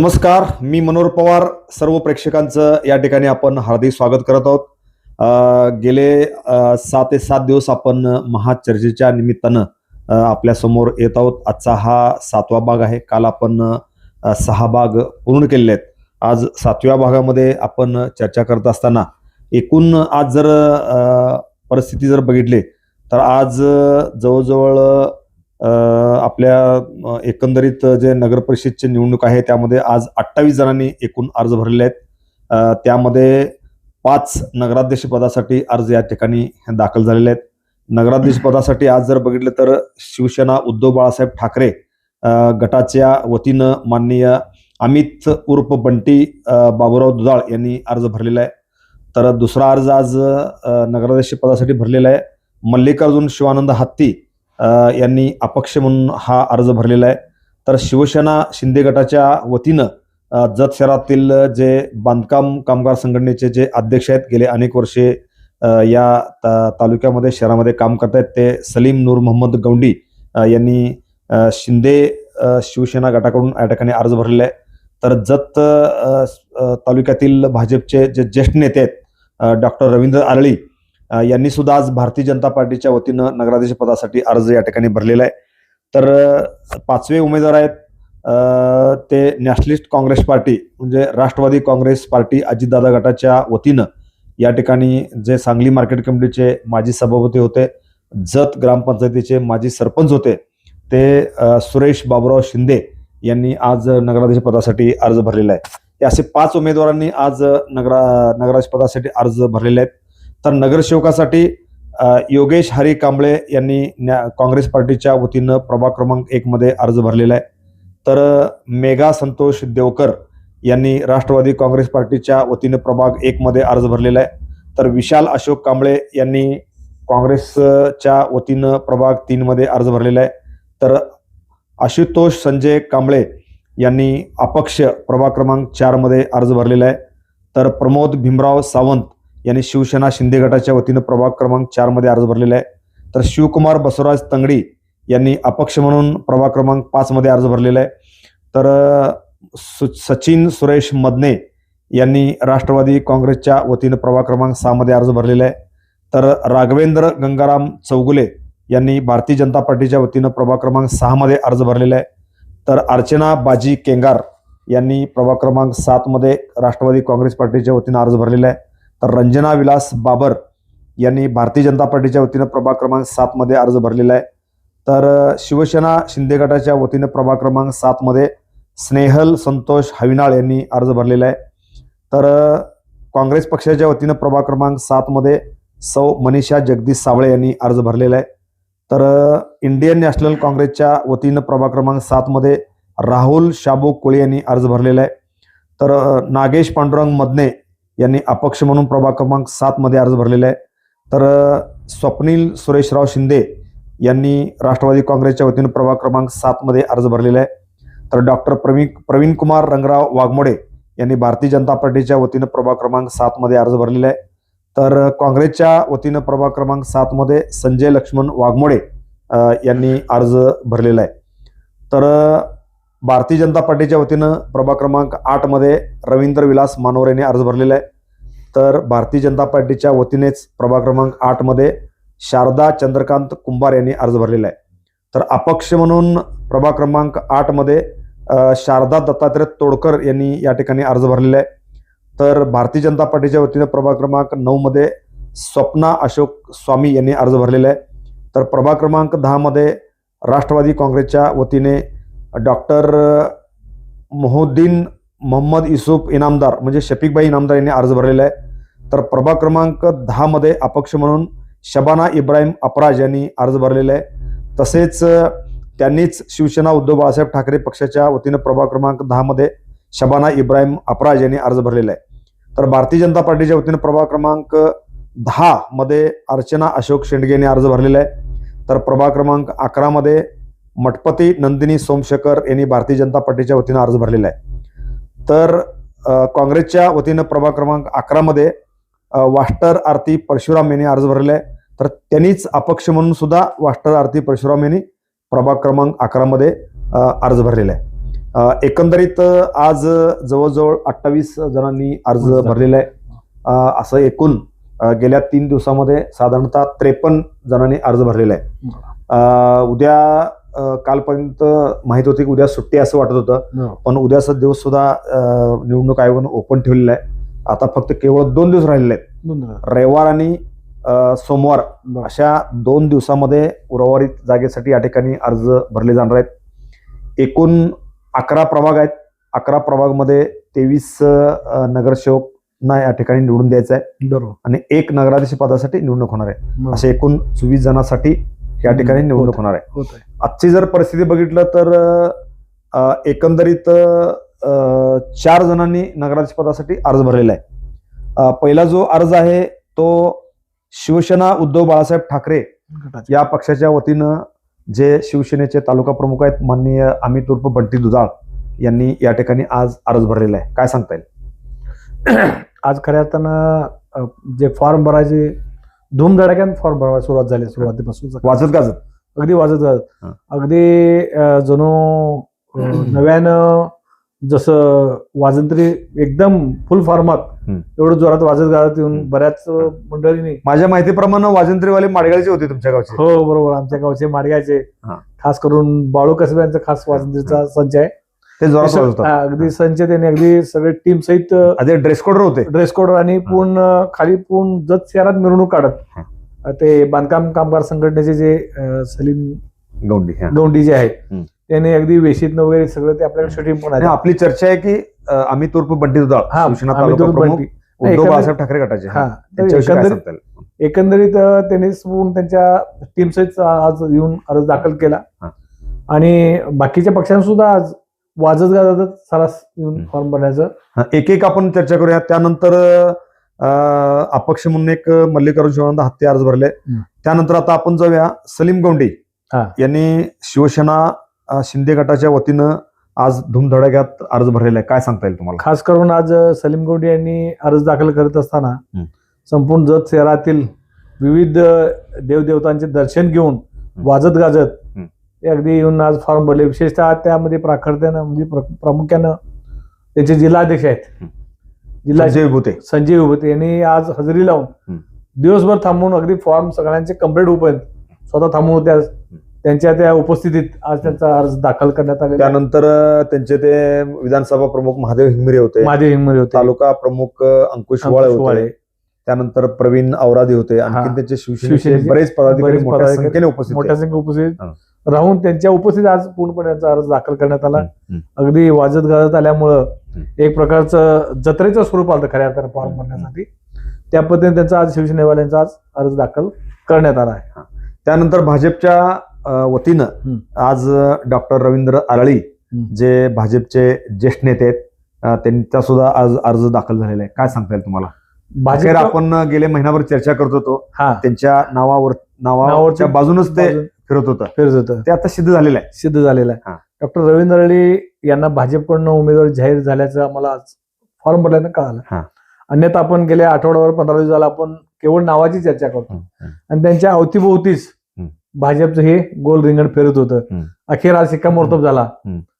नमस्कार मी मनोहर पवार. सर्व प्रेक्षकांचं या ठिकाणी आपण हार्दिक स्वागत करत आहोत. गेले सात सहा ते सात दिवस आपण महाचर्चेच्या निमित्तानं आपल्यासमोर येत आहोत. आजचा हा सातवा भाग आहे. काल आपण सहा भाग पूर्ण केलेले आहेत. आज सातव्या भागामध्ये आपण चर्चा करत असताना एकूण आज जर परिस्थिती जर बघितली तर आज जवळजवळ आपल्या एकंदरीत जे नगर परिषदची निवडणूक आहे त्यामध्ये आज अठ्ठावीस जणांनी एकूण अर्ज भरलेले आहेत. त्यामध्ये पाच नगराध्यक्ष पदासाठी अर्ज या ठिकाणी दाखल झालेले आहेत. नगराध्यक्ष पदासाठी आज जर बघितलं तर शिवसेना उद्धव बाळासाहेब ठाकरे गटाच्या वतीनं माननीय अमित उर्फ बंटी बाबूराव दुधाळ यांनी अर्ज भरलेला आहे. तर दुसरा अर्ज आज नगराध्यक्ष पदासाठी भरलेला आहे. मल्लिकार्जुन शिवानंद हत्ती यांनी अपक्ष म्हणून हा अर्ज भरलेला आहे. तर शिवसेना शिंदे गटाच्या वतीनं जत शहरातील जे बांधकाम कामगार संघटनेचे जे अध्यक्ष आहेत गेले अनेक वर्षे या ता- तालुक्यामध्ये शहरामध्ये काम करत आहेत ते सलीम नूर मोहम्मद गौंडी यांनी शिंदे शिवसेना गटाकडून या ठिकाणी अर्ज भरलेला आहे. तर जत तालुक्यातील भाजपचे जे ज्येष्ठ नेते आहेत डॉक्टर रवींद्र आरळी यांनी सुद्धा आज भारतीय जनता पार्टीच्या वतीनं नगराध्यक्ष पदासाठी अर्ज या ठिकाणी भरलेला आहे. तर पाचवे उमेदवार आहेत ते नॅशनलिस्ट काँग्रेस पार्टी म्हणजे राष्ट्रवादी काँग्रेस पार्टी अजितदादा गटाच्या वतीनं या ठिकाणी जे सांगली मार्केट कमिटीचे माजी सभापती होते जत ग्रामपंचायतीचे माजी सरपंच होते ते सुरेश बाबुराव शिंदे यांनी आज नगराध्यक्ष पदासाठी अर्ज भरलेला आहे. असे पाच उमेदवारांनी आज नगरा नगराध्यक्ष पदासाठी अर्ज भरलेले आहेत. तर नगरसेवकासाठी योगेश हरी कांबळे यांनी न्या- काँग्रेस पार्टीच्या वतीनं प्रभाग क्रमांक एकमध्ये अर्ज भरलेला आहे. तर मेघा संतोष देवकर यांनी राष्ट्रवादी काँग्रेस पार्टीच्या वतीनं प्रभाग एकमध्ये अर्ज भरलेला आहे. तर विशाल अशोक कांबळे यांनी काँग्रेसच्या वतीनं प्रभाग तीनमध्ये अर्ज भरलेला आहे. तर आशुतोष संजय कांबळे यांनी अपक्ष प्रभाग क्रमांक चारमध्ये अर्ज भरलेला आहे. तर प्रमोद भीमराव सावंत यांनी शिवसेना शिंदे गटाच्या वतीनं प्रभाग क्रमांक चारमध्ये अर्ज भरलेला आहे. तर शिवकुमार बसवराज तंगडी यांनी अपक्ष म्हणून प्रभाग क्रमांक पाच मध्ये अर्ज भरलेला आहे. तर सचिन सुरेश मदने यांनी राष्ट्रवादी काँग्रेसच्या वतीनं प्रभाग क्रमांक सहा मध्ये अर्ज भरलेला आहे. तर राघवेंद्र गंगाराम चौगुले यांनी भारतीय जनता पार्टीच्या वतीनं प्रभाग क्रमांक सहा मध्ये अर्ज भरलेला आहे. तर अर्चना बाजी केंगार यांनी प्रभाग क्रमांक सात मध्ये राष्ट्रवादी काँग्रेस पार्टीच्या वतीनं अर्ज भरलेला आहे. रंजना विलास बाबर यांनी भारतीय जनता पार्टीच्या वतीनं प्रभाग क्रमांक सातमध्ये अर्ज भरलेला आहे. तर शिवसेना शिंदे गटाच्या वतीनं प्रभाग क्रमांक सातमध्ये स्नेहल संतोष हविनाळ यांनी अर्ज भरलेला आहे. तर काँग्रेस पक्षाच्या वतीनं प्रभाग क्रमांक सातमध्ये सौ मनीषा जगदीश सावळे यांनी अर्ज भरलेला आहे. तर इंडियन नॅशनल काँग्रेसच्या वतीनं प्रभाग क्रमांक सातमध्ये राहुल शाबू कोळी यांनी अर्ज भरलेला आहे. तर नागेश पांडुरंग मदने यांनी अपक्ष म्हणून प्रभाग क्रमांक सातमध्ये अर्ज भरलेला आहे. तर स्वप्नील सुरेशराव शिंदे यांनी राष्ट्रवादी काँग्रेसच्या वतीनं प्रभाग क्रमांक सातमध्ये अर्ज भरलेला आहे. तर डॉक्टर प्रवीण प्रवीण कुमार रंगराव वाघमोडे यांनी भारतीय जनता पार्टीच्या वतीनं प्रभाग क्रमांक सातमध्ये अर्ज भरलेला आहे. तर काँग्रेसच्या वतीनं प्रभाग क्रमांक सातमध्ये संजय लक्ष्मण वाघमोडे यांनी अर्ज भरलेला आहे. तर भारतीय जनता पार्टीच्या वतीनं प्रभाग क्रमांक आठमध्ये रवींद्र विलास मानोर यांनी अर्ज भरलेला आहे. तर भारतीय जनता पार्टीच्या वतीनेच प्रभाग क्रमांक आठमध्ये शारदा चंद्रकांत कुंभार यांनी अर्ज भरलेला आहे. तर अपक्ष म्हणून प्रभाग क्रमांक आठमध्ये शारदा दत्तात्रय तोडकर यांनी या ठिकाणी अर्ज भरलेला आहे. तर भारतीय जनता पार्टीच्या वतीनं प्रभाग क्रमांक नऊमध्ये स्वप्ना अशोक स्वामी यांनी अर्ज भरलेला आहे. तर प्रभाग क्रमांक दहामध्ये राष्ट्रवादी काँग्रेसच्या वतीने डॉक्टर मोहुद्दीन मोहम्मद युसुफ इनामदार म्हणजे शफीकबाई इनामदार यांनी अर्ज भरलेला आहे. तर प्रभाग क्रमांक दहामध्ये अपक्ष म्हणून शबाना इब्राहिम अपराज यांनी अर्ज भरलेला आहे. तसेच त्यांनीच शिवसेना उद्धव बाळासाहेब ठाकरे पक्षाच्या वतीनं प्रभाग क्रमांक दहामध्ये शबाना इब्राहिम अपराज यांनी अर्ज भरलेला आहे. तर भारतीय जनता पार्टीच्या वतीनं प्रभाग क्रमांक दहा मध्ये अर्चना अशोक शेंडगे यांनी अर्ज भरलेला आहे. तर प्रभाग क्रमांक अकरामध्ये मठपती नंदिनी सोमशेखर यांनी भारतीय जनता पार्टीच्या वतीनं अर्ज भरलेला आहे. तर काँग्रेसच्या वतीनं प्रभाग क्रमांक अकरा मध्ये अ, वास्टर आरती परशुराम यांनी अर्ज भरलेला आहे. तर त्यांनीच अपक्ष म्हणून सुद्धा वास्टर आरती परशुराम यांनी प्रभाग क्रमांक अकरा मध्ये अ, अर्ज भरलेला आहे. एकंदरीत आज जवळजवळ अठ्ठावीस जणांनी अर्ज अर्ज भरलेला आहे. असं एकूण गेल्या तीन दिवसामध्ये साधारणतः त्रेपन्न जणांनी अर्ज भरलेला आहे. उद्या कालपर्यंत माहीत होती की उद्या सुट्टी असं वाटत होतं. पण उद्याचा दिवस सुद्धा निवडणूक आयोगानं ओपन ठेवलेला आहे. आता फक्त केवळ दोन दिवस राहिलेले आहेत. रविवार आणि सोमवार अशा दोन दिवसामध्ये उर्वरित जागेसाठी या ठिकाणी अर्ज भरले जाणार आहेत. एकूण अकरा प्रभाग आहेत. अकरा प्रभागमध्ये तेवीस नगरसेवकना या ठिकाणी निवडून द्यायचं आहे. बरोबर. आणि एक नगराधीश पदासाठी निवडणूक होणार आहे. असे एकूण चोवीस जणांसाठी या ठिकाणी निवडणूक होणार आहे. आजची जर परिस्थिती बघितलं तर एकंदरीत चार जणांनी नगराध्यक्ष पदासाठी अर्ज भरलेला आहे. पहिला जो अर्ज आहे तो शिवसेना उद्धव बाळासाहेब ठाकरे. या पक्षाच्या वतीनं जे शिवसेनेचे तालुका प्रमुख आहेत माननीय अमित उर्फ बंटी दुधाळ यांनी या ठिकाणी आज अर्ज भरलेला आहे. काय सांगता येईल? आज खऱ्या अर्थानं जे फॉर्म भरायचे धूमधडाक्यात फॉर्म भरायला सुरुवात झाली सुरुवातीपासून वाजत गाजत अगदी वाजत हा. अगदी जणू नव्यानं जसं वाजंत्री एकदम फुल फॉर्मात. एवढं जोरात वाजत गाजत येऊन. बऱ्याच मंडळींनी माझ्या माहितीप्रमाणे वाजंत्रीवाले माडगाळचे होते तुमच्या गावचे हो बरोबर आमच्या गावचे माडग्याचे हा. खास करून बाळू कसबे यांचा खास वाजंत्रीचा संच आहे ते जोरात वाजवतात हा, अगदी संच त्यांनी अगदी सगळे टीम सहित आधी ड्रेस कोडर होते ड्रेस कोड आणि पूर्ण खाली पूर्ण जत शहरात मिरवणूक काढत. ते बांधकाम कामगार संघटनेचे जे अं, सलीम गौंडी हा. गौंडी जे आहेत. त्याने अगदी वेशीतनं वगैरे सगळं ते आपल्याकडे शूटिंग पण आणि आहे आपली चर्चा आहे की अ, अमित उर्फ बंटी दुधाळ हा, शिवसेना आम्ही तालुका तो प्रमुख बंटी. उद्धव एकंदरीत- बाळासाहेब ठाकरे गटाचे हा तर त्यांच्याविषयी काय एकंदरीत अं, त्यांनी पूर्ण त्यांच्या टीम सहित आज येऊन अर्ज दाखल केला हा. आणि बाकीच्या पक्षांनी सुद्धा आज वाजत गाजतच सरास येऊन. फॉर्म भरण्याचं हा, एक एक आपण चर्चा करूया त्यानंतर अ, अपक्ष म्हणून एक मल्लिकार्जुन शिवानंद हत्ते अर्ज भरले. त्यानंतर आता आपण जाऊया सलीम गौंडी हा. यांनी शिवसेना अ, शिंदे गटाच्या वतीनं आज धूमधडाक्यात अर्ज भरलेला आहे काय सांगता येईल तुम्हाला खास करून आज सलीम गौडी यांनी अर्ज दाखल करत असताना हं. संपूर्ण जत शहरातील विविध देवदेवतांचे दर्शन घेऊन वाजत गाजत. ते अगदी येऊन आज फॉर्म भरले. विशेषतः त्यामध्ये प्राखर्त्यानं म्हणजे प्र- प्रामुख्यानं त्यांचे जिल्हाध्यक्ष आहेत. जिल्हा संजय विभूते संजय यांनी आज हजेरी लावून. दिवसभर थांबून अगदी फॉर्म सगळ्यांचे कंप्लीट होईपर्यंत स्वतः थांबून होते आज. त्यांच्या त्या उपस्थितीत आज त्यांचा अर्ज दाखल करण्यात आहे. त्यानंतर त्यांचे ते विधानसभा प्रमुख महादेव हिंगमिरे होते. महादेव हिंगमरे होते. तालुका प्रमुख अंकुश वाळे त्यानंतर प्रवीण औरादी होते. आणखी. त्यांचे शिवसेनेचे शिवसेनेचे बरेच पदाधिकारी मोठ्या संख्येने उपस्थित राहून त्यांच्या उपस्थित आज पूर्णपणे अर्ज दाखल करण्यात आला. अगदी वाजत गाजत आल्यामुळं. एक प्रकारचं जत्रेचं स्वरूप आलं खऱ्या अर्थानं फॉर्म भरण्यासाठी त्या पद्धतीने त्यांचा आज शिवसेनेवाल्यांचा आज अर्ज दाखल करण्यात आला आहे. त्यानंतर भाजपच्या वतीनं. आज डॉक्टर रवींद्र आरळी. जे भाजपचे ज्येष्ठ नेते आहेत त्यांचा सुद्धा आज अर्ज दाखल झालेला आहे. काय सांगता येईल तुम्हाला? भाजप आपण गेले महिनाभर चर्चा करत होतो. हा. त्यांच्या नावावर नावावरती बाजूनच ते फिरत होतं फिरत होतं ते आता सिद्ध झालेलं आहे सिद्ध झालेला. आहे डॉक्टर रवींद्र अळी यांना भाजपकडनं उमेदवार जाहीर झाल्याचं आम्हाला आज फॉर्म भरल्यानं. कळालं अन्यथा आपण गेल्या आठवड्यावर पंधरा दिवस झाला आपण केवळ नावाची चर्चा करतो. आणि त्यांच्या अवतीभोवतीच. भाजपचं हे गोल रिंगण फिरत होतं. अखेर आज शिक्कामोर्तब झाला.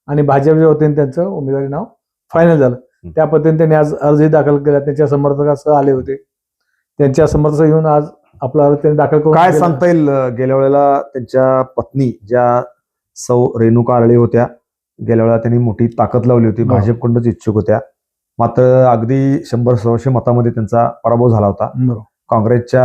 आणि भाजपच्या वतीने त्यांचं उमेदवारी नाव फायनल झालं. त्या पद्धतीने त्यांनी आज अर्जही दाखल केला त्यांच्या समर्थकासह आले होते त्यांच्या समर्थक येऊन आज आपला अर्ज त्यांनी दाखल करून काय दिला. सांगता येईल गेल्या वेळेला त्यांच्या पत्नी ज्या सौ रेणुका आरळे होत्या गेल्या वेळेला त्यांनी मोठी ताकद लावली होती हो. भाजपकडूनच इच्छुक होत्या मात्र अगदी शंभर सोळाशे मतामध्ये त्यांचा पराभव झाला होता बरोबर. काँग्रेसच्या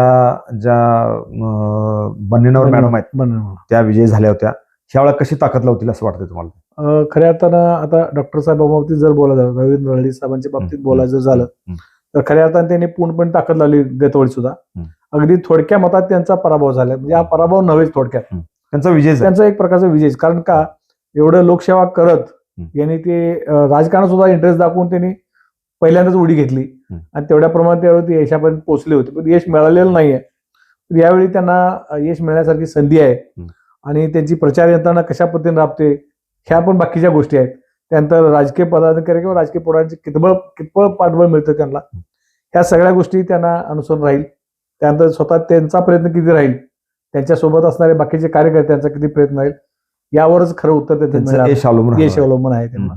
ज्या अं, बन्नेनवर मॅडम आहेत बरोबर. त्या विजयी झाल्या होत्या ह्यावेळेला कशी ताकद लावतील असं वाटतं तुम्हाला अं, खऱ्या अर्थानं आता डॉक्टर साहेबांबाबतीत जर बोलायचं झालं, रवींद्र रळी साहेबांच्या बाबतीत बोलायचं झालं. तर खऱ्या अर्थाने त्यांनी पूर्णपणे ताकद लावली गतवळी सुद्धा. अगदी थोडक्या मतात त्यांचा पराभव झाला. म्हणजे हा पराभव नव्हेच थोडक्यात. त्यांचा विजय त्यांचा एक प्रकारचा विजय कारण का? एवढं लोकसेवा करत. यांनी ते अं, राजकारणात सुद्धा इंटरेस्ट दाखवून त्यांनी पहिल्यांदाच उडी घेतली. आणि तेवढ्या प्रमाणात त्यावेळी ते यशापर्यंत पोहोचले होते. पण यश मिळालेलं नाहीये. यावेळी त्यांना यश मिळण्यासारखी संधी आहे. आणि त्यांची प्रचार यंत्रणा कशा पद्धतीने राबते ह्या पण बाकीच्या गोष्टी आहेत. त्यानंतर राजकीय पदाधिकारी किंवा राजकीय पोरांचे कितबळ कितपळ पाठबळ मिळतं त्यांना. ह्या सगळ्या गोष्टी त्यांना अनुसरून राहील. त्यानंतर स्वतः त्यांचा प्रयत्न किती राहील? त्यांच्यासोबत असणारे बाकीचे कार्यकर्त्यांचा किती प्रयत्न राहील? यावरच खरं उत्तर त्यांचं. यश अवलंबून आहे त्यांना.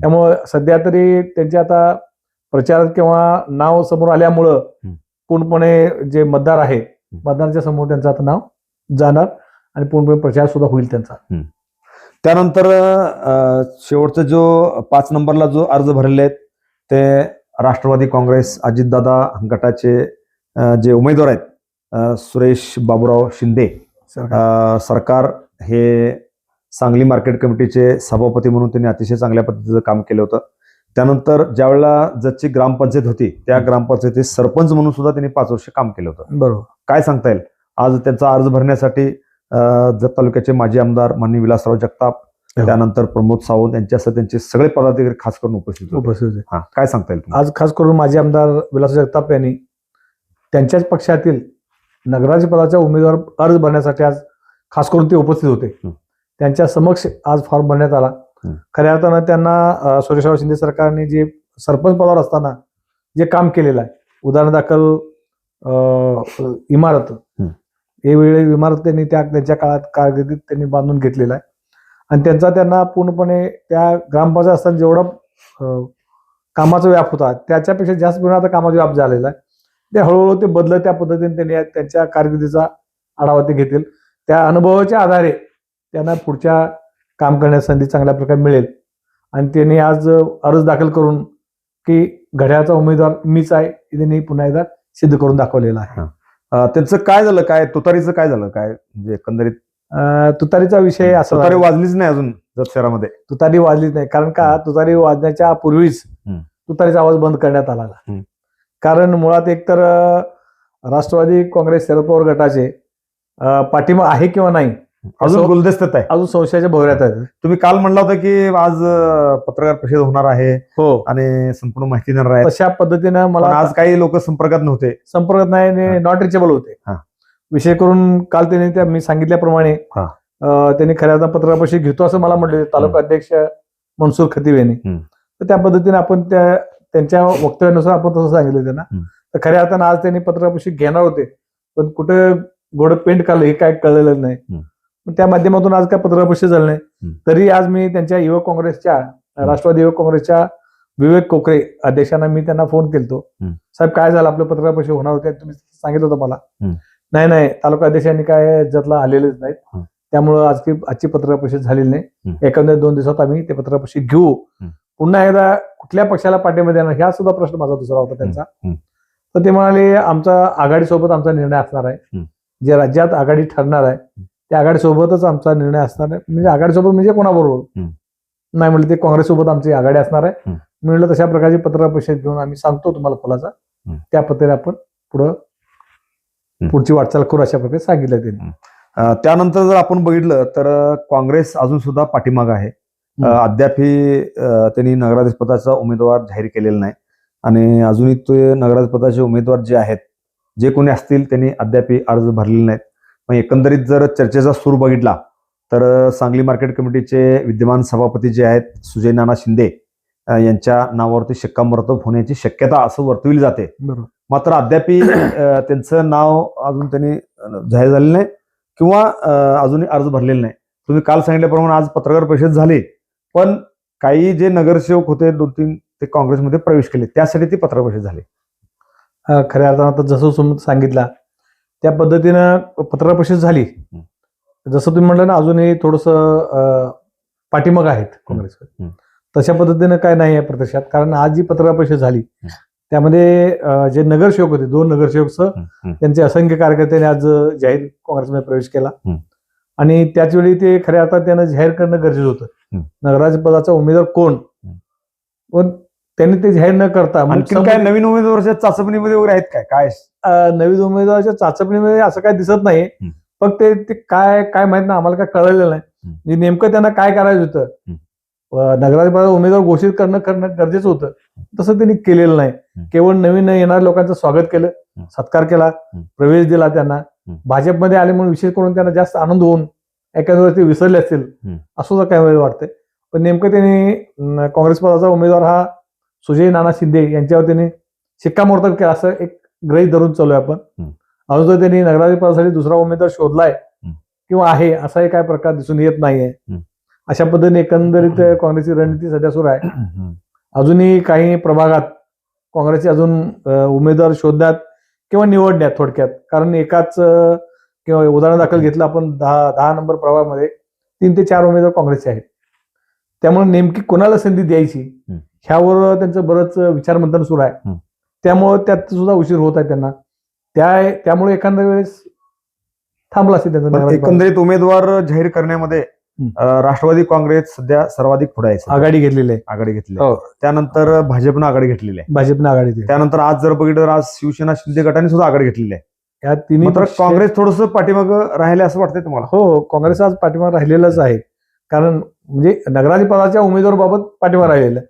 त्यामुळे सध्या तरी त्यांचे आता प्रचारात किंवा नाव समोर आल्यामुळं. पूर्णपणे जे मतदार आहे मतदारांच्या समोर त्यांचं आता नाव जाणार आणि पूर्णपणे प्रचार सुद्धा होईल त्यांचा. त्यानंतर शेवटचा जो पाच नंबरला जो अर्ज भरलेले आहेत ते राष्ट्रवादी काँग्रेस अजितदादा गटाचे जे उमेदवार आहेत सुरेश बाबूराव शिंदे सरकार हे सांगली मार्केट कमिटीचे सभापती म्हणून त्यांनी अतिशय चांगल्या पद्धतीचं काम केलं होतं. त्यानंतर ज्यावेळेला जतची ग्रामपंचायत होती त्या ग्रामपंचायतीत सरपंच म्हणून सुद्धा त्यांनी पाच वर्ष काम केलं होतं. बरोबर. काय सांगता येईल? आज त्यांचा अर्ज भरण्यासाठी जत तालुक्याचे माजी आमदार माननीय विलासराव जगताप हो. त्यानंतर प्रमोद सावंत यांच्यासह त्यांचे सगळे पदाधिकारी खास करून उपस्थित होते उपस्थित होते हा काय सांगता येईल? आज खास करून माजी आमदार विलास जगताप यांनी त्यांच्याच पक्षातील नगराधी पदाचा उमेदवार अर्ज भरण्यासाठी आज खास करून ते उपस्थित होते. त्यांच्या समक्ष आज फॉर्म भरण्यात आला. खऱ्या अर्थानं त्यांना सुरेशराव शिंदे सरकारने जे सरपंच पदावर असताना जे काम केलेलं आहे उदाहरण दाखल इमारत हे वेळे इमारत त्यांनी त्या त्यांच्या काळात कारकिर्दीत त्यांनी बांधून घेतलेला आहे. आणि त्यांचा त्यांना पूर्णपणे त्या ग्रामपंचायत असताना जेवढा कामाचा व्याप होता त्याच्यापेक्षा जास्त प्रमाणात आता कामाचा व्याप झालेला आहे. ते हळूहळू ते बदलत त्या पद्धतीने त्यांनी त्यांच्या कारकिर्दीचा आढावा ते घेतील. त्या अनुभवाच्या आधारे त्यांना पुढच्या काम करण्याची संधी चांगल्या प्रकारे मिळेल. आणि त्यांनी आज अर्ज दाखल करून की घड्याळाचा उमेदवार मीच आहे हे त्यांनी पुन्हा एकदा सिद्ध करून दाखवलेला आहे. त्यांचं काय झालं? काय तुतारीचं काय झालं? काय म्हणजे एकंदरीत? अं, तुतारीचा विषय असा तुतारी झाला. वाजलीच नाही अजून जत शहरामध्ये तुतारी वाजलीच नाही. कारण का? तुतारी वाजण्याच्या पूर्वीच हम्म. तुतारीचा आवाज बंद करण्यात आला. हम्म. कारण मुळात एकतर अं, राष्ट्रवादी काँग्रेस शरद पवार गटाचे अं, पाठिंबा आहे किंवा नाही अजून गुलदस्त्यात आहे. अजून संशयाच्या भोवऱ्यात आहेत. तुम्ही काल म्हणला होता की आज पत्रकार परिषद होणार आहे हो. आणि संपूर्ण माहिती देणार आहे तशा पद्धतीनं मला आज काही लोक संपर्कात नव्हते. संपर्क नाही हा. नॉट रिचेबल होते. हा. विषय करून काल त्यांनी त्या मी सांगितल्याप्रमाणे हा. त्यांनी खऱ्या अर्थानं पत्रकार घेतो असं मला म्हटलं. तालुका अध्यक्ष मनसूर खतीब यांनी. तर त्या पद्धतीने आपण त्या त्यांच्या वक्तव्यानुसार आपण तसं सांगितलं त्यांना. तर खऱ्या अर्थानं आज त्यांनी पत्रकार घेणार होते. पण कुठं घोडं पेंट काढलं हे काय कळलेलं नाही. त्या माध्यमातून आज काय पत्रकार परिषद झालं नाही. तरी आज मी त्यांच्या युवक काँग्रेसच्या राष्ट्रवादी युवक काँग्रेसच्या विवेक कोकरे अध्यक्षांना मी त्यांना फोन केलतो. साहेब काय झालं आपलं पत्रकार परिषद होणार होते तुम्ही सांगितलं होतं मला. नाही नाही तालुका अध्यक्षांनी काय जतला आलेलेच नाहीत. त्यामुळं आज आजची पत्रकार परिषद झालेली नाही हम्म. एकंदर दोन दिवसात आम्ही ते पत्रकार परिषद घेऊ. पुन्हा एकदा कुठल्या पक्षाला पाठिंबा देणार ह्या सुद्धा प्रश्न माझा दुसरा होता त्यांचा. तर ते म्हणाले आमचा आघाडीसोबत आमचा निर्णय असणार आहे. जे राज्यात आघाडी ठरणार आहे त्या आघाडीसोबतच आमचा निर्णय असणार आहे. म्हणजे आघाडीसोबत म्हणजे कोणाबरोबर. नाही म्हणलं ते काँग्रेससोबत आमची आघाडी असणार आहे. म्हणलं तशा प्रकारची पत्रकार परिषद घेऊन आम्ही सांगतो तुम्हाला फुलाचा. त्या पद्धतीने आपण पुढं. पुढची वाटचाल करू अशा प्रकारे सांगितलं त्यांनी. अं, त्यानंतर जर आपण बघितलं तर काँग्रेस अजून सुद्धा पाठीमाग आहे. अद्यापही त्यांनी नगराध्यक्ष पदाचा उमेदवार जाहीर केलेला नाही. आणि अजूनही ते नगराध्यक्ष पदाचे उमेदवार जे आहेत जे कोणी असतील त्यांनी अद्यापही अर्ज भरलेले नाहीत. मग एकंदरीत जर चर्चेचा सूर बघितला तर सांगली मार्केट कमिटीचे विद्यमान सभापती जे आहेत सुजय नाना शिंदे यांच्या नावावरती शिक्कामोर्तब होण्याची शक्यता असं वर्तविली जाते. मात्र अद्यापी त्यांचं नाव अजून त्यांनी जाहीर झालेलं नाही किंवा अजूनही अर्ज भरलेला नाही. तुम्ही काल सांगितल्याप्रमाणे आज पत्रकार परिषद झाली पण काही जे नगरसेवक होते दोन तीन ते काँग्रेसमध्ये प्रवेश केले त्यासाठी ती पत्रकार परिषद झाली. खऱ्या अर्थानं जसं सांगितलं त्या पद्धतीनं पत्रकार परिषद झाली जसं तुम्ही म्हटलं ना अजूनही थोडस पाठीमाग आहेत हम्म. तशा पद्धतीनं काय नाही आहे प्रत्यक्षात कारण आज जी पत्रकार परिषद झाली त्यामध्ये जे नगरसेवक होते दोन नगरसेवक सह. त्यांचे असंख्य कार्यकर्त्यांनी आज जाहीर काँग्रेसमध्ये प्रवेश केला. आणि त्याच वेळी ते खऱ्या अर्थात त्यांना जाहीर करणं गरजेचं होतं. नगराज पदाचा उमेदवार कोण? पण त्यांनी ते जाहीर न करता आणखी काय नवीन उमेदवाराच्या चाचपणीमध्ये वगैरे आहेत काय? काय? नवीन उमेदवाराच्या चाचपणीमध्ये असं काय दिसत नाही. फक्त ते काय काय माहीत नाही आम्हाला काय कळलेलं नाही. म्हणजे नेमकं त्यांना काय करायचं होतं? अं, नगराधिपतीचा उमेदवार घोषित करणं करणं गरजेचं होतं. तसं त्यांनी केलेलं नाही. केवळ नवीन येणाऱ्या लोकांचं स्वागत केलं. सत्कार केला प्रवेश दिला त्यांना. भाजपमध्ये आले म्हणून विशेष करून त्यांना जास्त आनंद होऊन एखाद्या ते विसरले असतील. असं काही वेळ वाटतंय. पण नेमकं त्यांनी काँग्रेस पदाचा उमेदवार हा सुजय नाना शिंदे यांच्यावर त्यांनी शिक्कामोर्तब केला असं एक ग्रहित धरून चालू आपण. अजून तर त्यांनी नगराधिपती पदासाठी दुसरा उमेदवार शोधलाय. किंवा आहे असाही काय प्रकार दिसून येत नाहीये. अशा पद्धतीने एकंदरीत काँग्रेसची रणनीती सध्या सुरू आहे. अजूनही काही प्रभागात काँग्रेसचे अजून उमेदवार शोधण्यात किंवा निवडण्यात थोडक्यात कारण एकाच किंवा उदाहरण दाखल घेतलं आपण दहा दहा नंबर प्रभागामध्ये तीन ते चार उमेदवार काँग्रेसचे आहेत त्यामुळे नेमकी कोणाला संधी द्यायची. ह्यावर त्यांचं बरंच विचारमंथन सुरू आहे. त्यामुळं त्यात सुद्धा उशीर होत आहे त्यांना. त्या त्यामुळे एखाद्या वेळेस थांबला असेल त्यांचं. एकंदरीत उमेदवार जाहीर करण्यामध्ये राष्ट्रवादी काँग्रेस सध्या सर्वाधिक पुढे आहे. आघाडी घेतलेली आहे. आघाडी घेतली हो. त्यानंतर भाजपनं आघाडी घेतलेली आहे. भाजपने आघाडी त्यानंतर आज जर बघितलं तर आज शिवसेना शिंदे गटाने सुद्धा आघाडी घेतलेली आहे. या तिन्ही काँग्रेस थोडस पाठीमाग राहिले असं वाटतंय तुम्हाला? हो हो. काँग्रेस आज पाठिंबा राहिलेलाच आहे. कारण म्हणजे नगराधी पदाच्या उमेदवाराबाबत पाठिंबा राहिलेला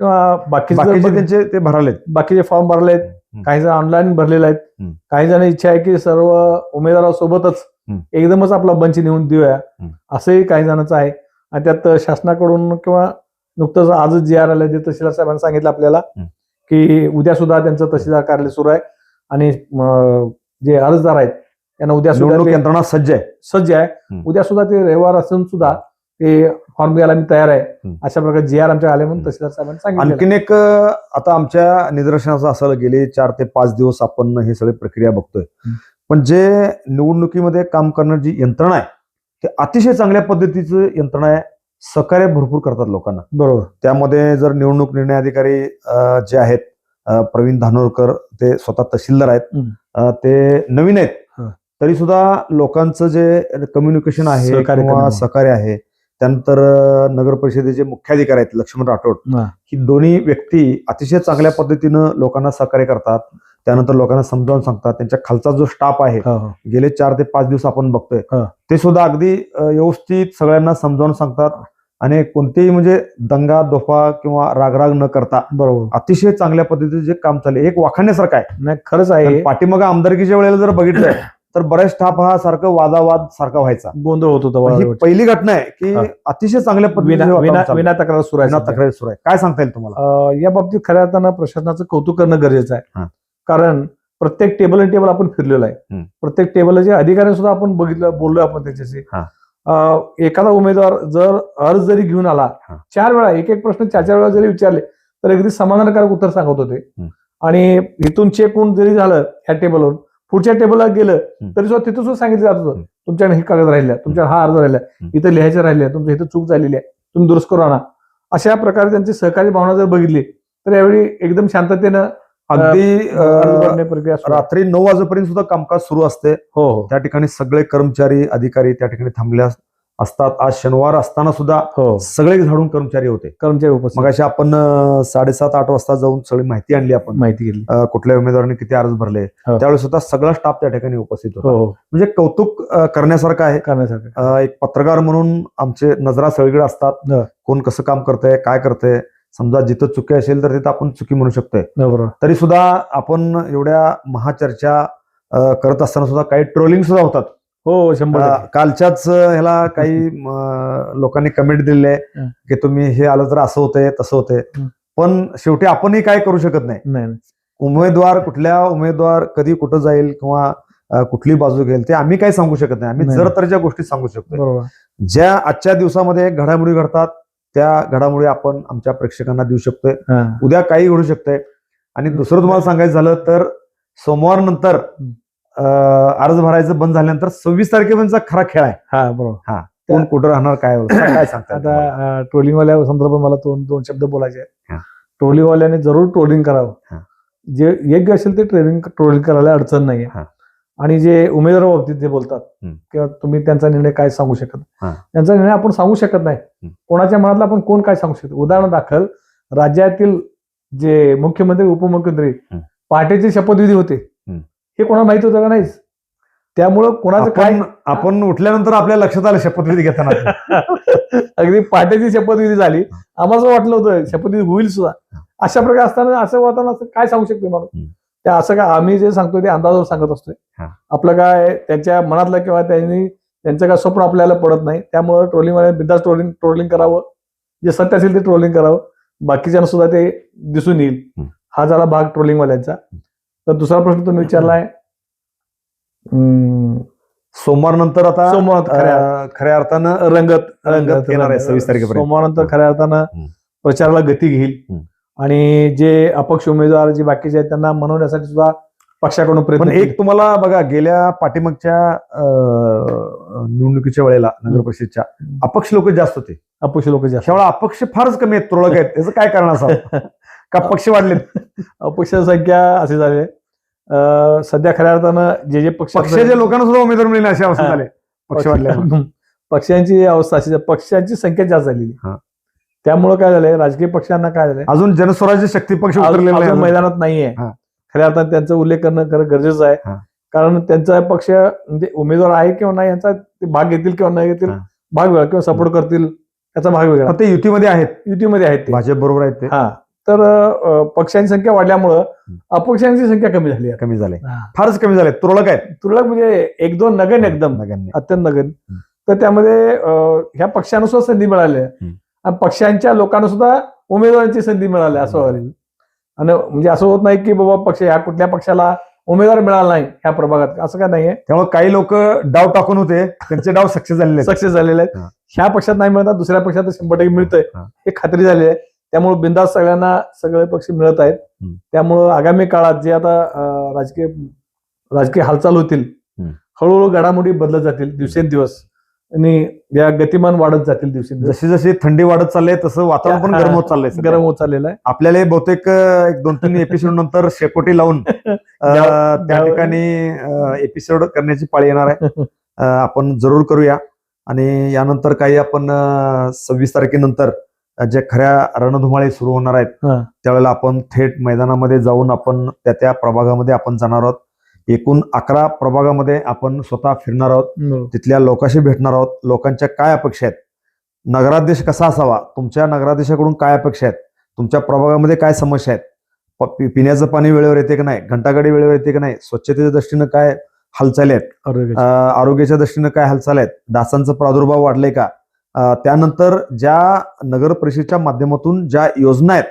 बाकीचे जर बाकीचे त्यांचे ते भरालेत बाकीचे फॉर्म भरले आहेत हम्म. काही जण ऑनलाईन भरलेले आहेत. काही जण इच्छा आहे की सर्व उमेदवारासोबतच. एकदमच आपला बंच नेऊन देऊया. असंही काही जणांचं आहे आणि त्यात शासनाकडून किंवा नुकतंच आजच जी आर आलं ते तहसीलदार साहेबांनी सांगितलं आपल्याला. की उद्या सुद्धा त्यांचं तहसीलदार कार्यालय सुरू आहे आणि जे अर्जदार आहेत त्यांना उद्या सुद्धा यंत्रणा सज्ज आहे सज्ज आहे. उद्या सुद्धा ते रविवार असून सुद्धा ते फॉर्म द्यायला मी तयार आहे. अशा प्रकारे जी आर आमच्या आले म्हणून. तहसीलदार साहेबांनी सांगितलं आणखीन एक आता आमच्या निदर्शनाचं असं गेले चार ते पाच दिवस आपण हे सगळे प्रक्रिया बघतोय. पण जे निवडणुकीमध्ये काम करणारी जी यंत्रणा आहे ते अतिशय चांगल्या पद्धतीचं यंत्रणा आहे सहकार्य भरपूर करतात लोकांना बरोबर त्यामध्ये जर निवडणूक निर्णय अधिकारी जे आहेत प्रवीण धानोरकर ते स्वतः तहसीलदार आहेत ते नवीन आहेत. तरी सुद्धा लोकांचं जे कम्युनिकेशन आहे. सहकार्य आहे त्यानंतर नगर परिषदेचे मुख्याधिकारी आहेत लक्ष्मण राठोड. हा. दोन्ही व्यक्ती अतिशय चांगल्या पद्धतीनं लोकांना सहकार्य करतात. त्यानंतर लोकांना समजावून सांगतात. त्यांच्या खालचा जो स्टाफ आहे हो, हो. गेले चार ते पाच दिवस आपण बघतोय. ते सुद्धा अगदी व्यवस्थित सगळ्यांना समजावून सांगतात आणि कोणतेही म्हणजे दंगा दोफा किंवा रागराग न करता बरोबर. अतिशय चांगल्या पद्धतीचे जे काम चालले एक वाखाण्यासारखं आहे. नाही खरंच आहे. पाठीमाग आमदारकीच्या वेळेला जर बघितलं तर बऱ्याच स्टाफ हा सारखं वादावाद सारखा व्हायचा गोंधळ होत होता ही. पहिली घटना आहे की. अतिशय चांगल्या पद्धतीने विना तक्रार सुरू आहे. तक्रारी सुरू आहे काय सांगता येईल तुम्हाला या बाबतीत खऱ्या अर्थानं प्रशासनाचं कौतुक करणं गरजेचं. आहे कारण प्रत्येक टेबल आणि टेबल आपण फिरलेलो आहे. प्रत्येक टेबलचे अधिकारी सुद्धा आपण बघितलं बोललोय आपण त्याच्याशी एखादा उमेदवार जर अर्ज जरी घेऊन आला. चार वेळा एक एक प्रश्न चार चार वेळा जरी विचारले तर अगदी समाधानकारक उत्तर सांगत होते. आणि इथून चेक होऊन जरी झालं ह्या टेबलवर पुढच्या टेबलला गेलं. तरी सुद्धा तिथून सुद्धा सांगितलं जात होतं. तुमच्याकडे हे कागद राहिल्या तुमच्याकडे हा अर्ज राहिला. इथं लिहायचं राहिले तुमच्या इथं चूक झालेली आहे तुम्ही दुरुस्त करू आणा अशा प्रकारे त्यांची सहकारी भावना जर बघितली तर यावेळी एकदम शांततेनं अगदी. रात्री नऊ वाजेपर्यंत सुद्धा कामकाज सुरू असते हो हो त्या ठिकाणी सगळे कर्मचारी अधिकारी त्या ठिकाणी थांबले अस- असतात. आज शनिवार असताना सुद्धा हो. सगळे झाडून कर्मचारी होते. कर्मचारी उपस्थित. मग आपण अ, साडेसात आठ वाजता जाऊन सगळी माहिती आणली आपण. माहिती घेतली. अ, कुठल्या उमेदवाराने किती अर्ज भरले? हो. त्यावेळेस सुद्धा सगळा स्टाफ त्या ठिकाणी उपस्थित होता. हो हो. म्हणजे कौतुक अ, करण्यासारखं आहे. करण्यासारखं. अ, एक पत्रकार म्हणून आमचे नजरा सगळीकडे असतात. हो. कोण कसं काम करतंय काय करतंय. समजा जिथं चुकी असेल तर तिथं आपण चुकी म्हणू शकतोय. हो, बरोबर. तरी सुद्धा आपण एवढ्या महाचर्चा अ, करत असताना सुद्धा काही ट्रोलिंग सुद्धा होतात. हो शंभर. कालच्याच ह्याला काही लोकांनी कमेंट दिलेले आहे. की तुम्ही हे आलं तर असं होतंय तसं होतंय. पण शेवटी आपणही काय करू शकत नाही. उमेदवार कुठल्या उमेदवार कधी कुठं जाईल किंवा कुठली बाजू घेईल ते आम्ही काय सांगू शकत नाही आम्ही. जर तरच्या गोष्टी सांगू शकतो बरोबर ज्या आजच्या दिवसामध्ये घडामोडी घडतात त्या घडामोडी आपण आमच्या प्रेक्षकांना देऊ शकतोय. उद्या काही घडू शकतंय आणि दुसरं तुम्हाला सांगायचं झालं तर सोमवार नंतर अर्ज भरायचं बंद झाल्यानंतर सव्वीस तारखेपर्यंतचा खरा खेळ आहे हा बरोबर कोण कुठं राहणार काय काय सांगता? आता ट्रोलिंगवाल्या संदर्भात मला दोन दोन शब्द बोलायचे आहेत हा. ट्रोलिंगवाल्याने जरूर ट्रोलिंग हा. करावं जे योग्य असेल ते ट्रेनिंग ट्रोलिंग करायला अडचण नाही हा. आणि जे उमेदवार बाबतीत जे बोलतात. किंवा तुम्ही त्यांचा निर्णय काय सांगू शकत हा. त्यांचा निर्णय आपण सांगू शकत नाही. कोणाच्या मनातला आपण कोण काय सांगू शकतो उदाहरण दाखल राज्यातील जे मुख्यमंत्री उपमुख्यमंत्री. पहाटेचे शपथविधी होते. हे कोणाला माहीत होतं का नाहीच? त्यामुळं कोणाचं काय आपण आपण उठल्यानंतर आपल्या लक्षात आलं शपथविधी घेताना. अगदी पाट्याची शपथविधी झाली. आम्हाला असं वाटलं होतं शपथविधी होईल सुद्धा. अशा प्रकारे असताना असं असं काय सांगू शकतो माणूस. ते असं काय आम्ही जे सांगतो ते अंदाजावर सांगत असतोय. आपलं काय त्यांच्या मनातलं किंवा त्यांनी त्यांचं काय स्वप्न आपल्याला पडत नाही. त्यामुळे ट्रोलिंगमध्ये बिंदास ट्रोलिंग ट्रोलिंग करावं. जे सत्य असेल ते ट्रोलिंग करावं. बाकीच्यांना सुद्धा ते दिसून येईल. हा झाला भाग ट्रोलिंग वाल्यांचा. तर दुसरा प्रश्न तुम्ही विचारलाय सोमवार नंतर आता सोमवार खऱ्या अर्थानं रंगत रंगत येणार आहे 26 तारखेपर्यंत. सोमवारनंतर खऱ्या अर्थानं. प्रचाराला गती घेईल. आणि जे अपक्ष उमेदवार जे बाकीचे आहेत त्यांना मनवण्यासाठी सुद्धा पक्षाकडून प्रयत्न. एक तुम्हाला बघा गेल्या पाठीमागच्या निवडणुकीच्या वेळेला नगर परिषदच्या अपक्ष लोक जास्त होते अपक्ष लोक जास्त अपक्ष फारच कमी आहेत तुरळक आहेत त्याचं काय कारण असावं का पक्ष वाढलेत? अपक्ष संख्या असे झाले सध्या खऱ्या अर्थानं जे जे पक्ष पक्षाच्या लोकांना सुद्धा उमेदवार मिळेल अशी अवस्था. झाली. पक्ष वाढल्यामुळे पक्षांची अवस्था अशी. पक्षांची संख्या जास्त झालेली हा. त्यामुळे काय झालंय? राजकीय पक्षांना काय झालंय? अजून जनस्वराज्य शक्ती पक्ष मैदानात नाहीये. हा. खऱ्या अर्थात त्यांचा उल्लेख करणं खरं गरजेचं आहे. कारण त्यांचा पक्ष म्हणजे उमेदवार आहे किंवा नाही यांचा ते भाग घेतील किंवा नाही घेतील. भाग वेगळा किंवा सपोर्ट करतील याचा भाग वेगळा. ते युतीमध्ये आहेत. युतीमध्ये आहेत भाजप बरोबर आहेत ते. हा. तर पक्षांची संख्या वाढल्यामुळं अपक्षांची संख्या कमी झाली आहे कमी झाले. फारच कमी झाले तुरळक आहेत. तुरळक म्हणजे एक दोन नगन एकदम. नगण्य अत्यंत नगन. तर त्यामध्ये अं, ह्या पक्षांना सुद्धा संधी मिळाली आहे हम्म. आणि पक्षांच्या लोकांना सुद्धा उमेदवारांची संधी मिळाली आहे असं होईल आणि म्हणजे असं होत नाही की बाबा पक्ष ह्या कुठल्या पक्षाला उमेदवार मिळाला नाही ह्या प्रभागात. असं काय नाहीये. त्यामुळे काही लोक डाव टाकून होते. त्यांचे डाव सक्सेस झालेले आहेत. सक्सेस झालेले आहेत. हा. ह्या पक्षात नाही मिळतात दुसऱ्या पक्षात शंभर टक्के मिळतंय. हा. हे खात्री झाली आहे. त्यामुळे बिंदास सगळ्यांना सगळे पक्ष मिळत आहेत. त्यामुळं आगामी काळात जे आता राजकीय राजकीय हालचाल होतील. हळूहळू घडामोडी बदलत जातील दिवसेंदिवस आणि या गतिमान वाढत जातील दिवसेंदिवस जशी जशी थंडी वाढत चालली तसं वातावरण पण गरम होत चाललंय. गरम होत चाललेलं आहे आपल्याला बहुतेक एक दोन तीन एपिसोड नंतर शेकोटी लावून त्या. ठिकाणी एपिसोड करण्याची पाळी येणार आहे आपण जरूर करूया आणि यानंतर काही आपण सव्वीस तारखेनंतर अं, जे खऱ्या रणधुमाळी सुरू होणार आहेत. त्यावेळेला आपण थेट मैदानामध्ये जाऊन आपण त्या त्या प्रभागामध्ये आपण जाणार आहोत. एकूण अकरा प्रभागामध्ये आपण स्वतः फिरणार आहोत. तिथल्या लोकांशी भेटणार आहोत. लोकांच्या काय अपेक्षा आहेत? नगराध्यक्ष कसा असावा? तुमच्या नगराध्यक्षाकडून काय अपेक्षा आहेत? तुमच्या प्रभागामध्ये काय समस्या आहेत? पिण्याचं पाणी वेळेवर येते की नाही? घंटागाडी वेळेवर येते की नाही? स्वच्छतेच्या दृष्टीनं काय हालचाली आहेत? आरोग्याच्या दृष्टीनं काय हालचाल आहेत? डासांचा प्रादुर्भाव वाढलाय का? त्यानंतर ज्या नगर परिषदेच्या माध्यमातून ज्या योजना आहेत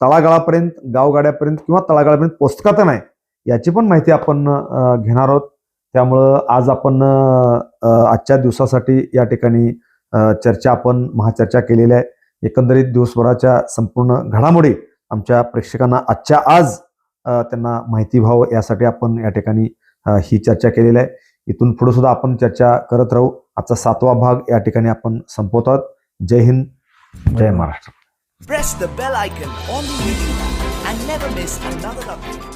तळागाळापर्यंत गावगाड्यापर्यंत किंवा तळागाळापर्यंत पोचका तर नाही याची पण माहिती आपण घेणार आहोत. त्यामुळं आज आपण आजच्या दिवसासाठी या ठिकाणी चर्चा आपण महाचर्चा केलेली आहे. एकंदरीत दिवसभराच्या संपूर्ण घडामोडी आमच्या प्रेक्षकांना आजच्या आज त्यांना माहिती व्हावं यासाठी आपण या ठिकाणी ही चर्चा केलेली आहे. इथून पुढे सुद्धा आपण चर्चा करत राहू. आजचा सातवा भाग या ठिकाणी आपण संपवत आहोत जय हिंद जय Maharashtra Press the bell icon on the YouTube and never miss another update.